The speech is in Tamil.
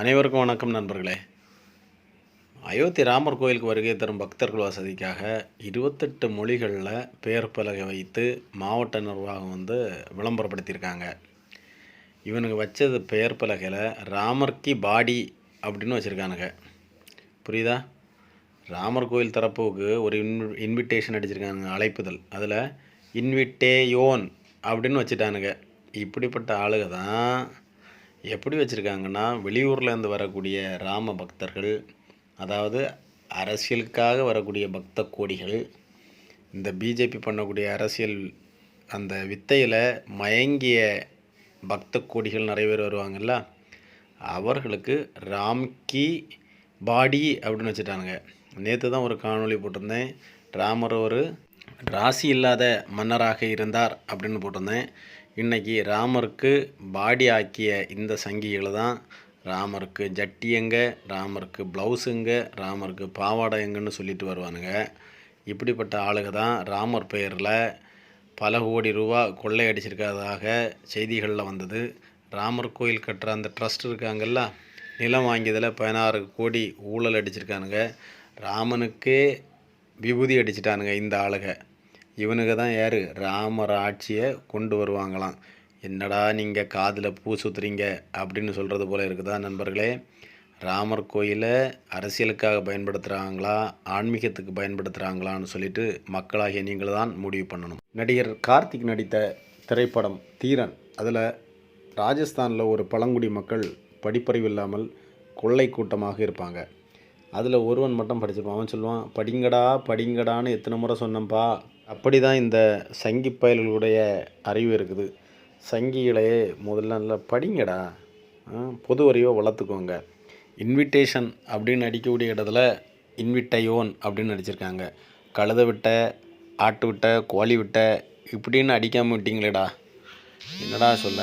அனைவருக்கும் வணக்கம் நண்பர்களே. அயோத்தி ராமர் கோயிலுக்கு வருகை தரும் பக்தர்கள் வசதிக்காக இருபத்தெட்டு மொழிகளில் பெயர் பலகை வைத்து மாவட்ட நிர்வாகம் வந்து விளம்பரப்படுத்தியிருக்காங்க. இவனுங்க வச்சது பெயர் பலகையில் ராமர் கி பாடி அப்படின்னு வச்சுருக்கானுங்க. புரியுதா? ராமர் கோயில் தரப்புக்கு ஒரு இன் இன்விடேஷன் அடிச்சிருக்கானுங்க அழைப்புதல். அதில் இன்விட்டேயோன் அப்படின்னு வச்சுட்டானுங்க. இப்படிப்பட்ட ஆளுக தான் எப்படி வச்சுருக்காங்கன்னா வெளியூர்லேருந்து வரக்கூடிய ராம பக்தர்கள் அதாவது அரசியலுக்காக வரக்கூடிய பக்த கோடிகள் இந்த பிஜேபி பண்ணக்கூடிய அரசியல் அந்த வித்தையில் மயங்கிய பக்த கோடிகள் நிறைய பேர் வருவாங்கல்ல அவர்களுக்கு ராம்கி பாடி அப்படின்னு வச்சுட்டானுங்க. நேற்று தான் ஒரு காணொளி போட்டிருந்தேன். ராமர் ஒரு ராசி இல்லாத மன்னராக இருந்தார் அப்படின்னு போட்டிருந்தேன். இன்றைக்கி ராமருக்கு பாடி ஆக்கிய இந்த சங்கிகளை தான் ராமருக்கு ஜட்டி எங்க ராமருக்கு ப்ளவுஸுங்க ராமருக்கு பாவாடை எங்கன்னு சொல்லிட்டு வருவானுங்க. இப்படிப்பட்ட ஆளுக தான் ராமர் பெயரில் பல கோடி ரூபா கொள்ளையடிச்சிருக்கிறதாக செய்திகளில் வந்தது. ராமர் கோயில் கட்டுற அந்த ட்ரஸ்ட் இருக்காங்கல்ல நிலம் வாங்கியதில் பதினாறு கோடி ஊழல் அடிச்சிருக்கானுங்க. ராமனுக்கே விபூதி அடிச்சிட்டானுங்க இந்த ஆளுக. இவனுங்க தான் யார்? ராமர் ஆட்சியை கொண்டு வருவாங்களாம். என்னடா நீங்கள் காதில் பூ சுற்றுறீங்க அப்படின்னு சொல்கிறது போல் இருக்குதா நண்பர்களே? ராமர் கோயிலை அரசியலுக்காக பயன்படுத்துகிறாங்களா ஆன்மீகத்துக்கு பயன்படுத்துகிறாங்களான்னு சொல்லிட்டு மக்களாகிய நீங்கள் தான் முடிவு பண்ணணும். நடிகர் கார்த்திக் நடித்த திரைப்படம் தீரன். அதில் ராஜஸ்தானில் ஒரு பழங்குடி மக்கள் படிப்பறிவு இல்லாமல் கொள்ளை கூட்டமாக இருப்பாங்க. அதில் ஒருவன் மட்டும் படிச்சிருப்பான். அவன் சொல்லுவான் படிங்கடா படிங்கடான்னு எத்தனை முறை சொன்னப்பா அப்படி தான் இந்த சங்கி பயல்களுடைய அறிவு இருக்குது. சங்கிகளையே முதல்ல நல்லா படிங்கடா. பொது அறிவை வளர்த்துக்கோங்க. இன்விடேஷன் அப்படின்னு அடிக்கக்கூடிய இடத்துல இன்விட்டையோன் அப்படின்னு அடிச்சிருக்காங்க கழுதை விட்ட ஆட்டு விட்ட கோழி விட்ட இப்படின்னு அடிக்காமல் விட்டீங்களேடா. என்னடா சொல்ல?